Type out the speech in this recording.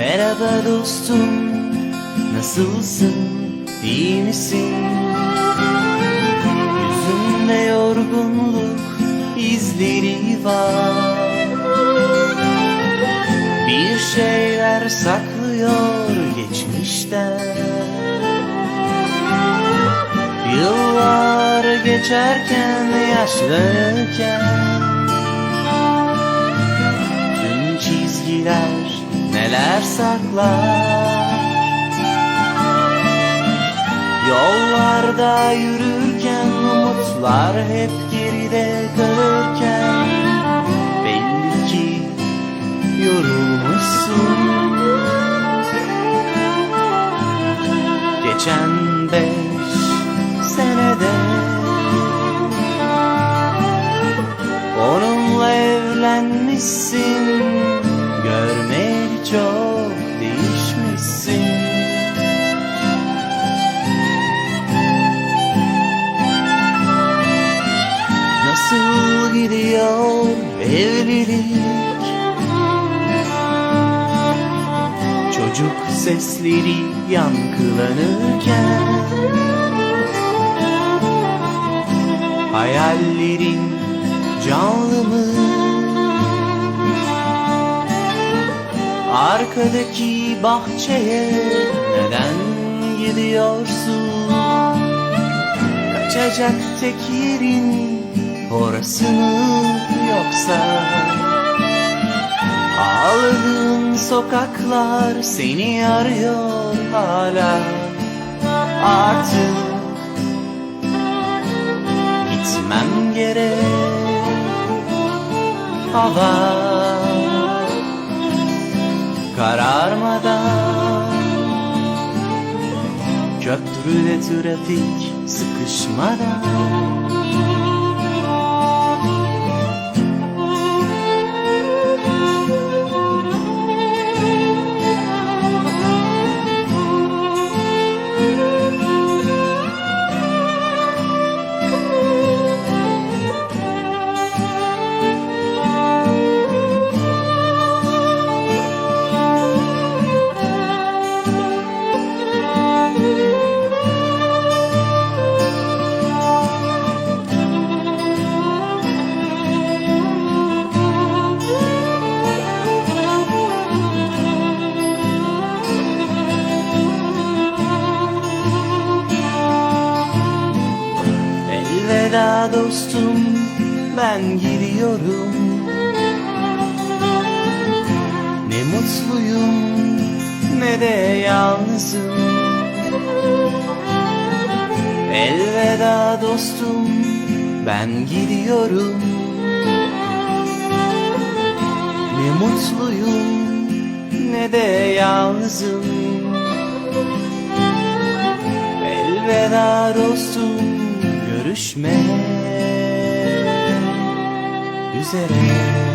Elveda dostum Nasılsın iyi misin? Yüzünde yorgunluk izleri var. Bir şeyler saklıyor geçmişten. Yıllar geçerken yaşlanırken Tüm çizgiler neler saklar? Yollarda yürürken umutlar hep geride kalırken Belli ki yorulmuşsun. Geçen beş senede Onunla evlenmişsin gidiyor evlilik Çocuk sesleri yankılanırken Hayallerin canlı mı? Arkadaki bahçeye neden gidiyorsun? Kaçacak tek yerin orası mı yoksa? Ağladığın sokaklar seni arıyor hala Artık gitmem gerek Hava kararmadan Köprüde trafik sıkışmadan Elveda dostum ben gidiyorum. Ne mutluyum ne de yalnızım. Elveda dostum ben gidiyorum. Ne mutluyum ne de yalnızım. Elveda dostum görüşmek üzere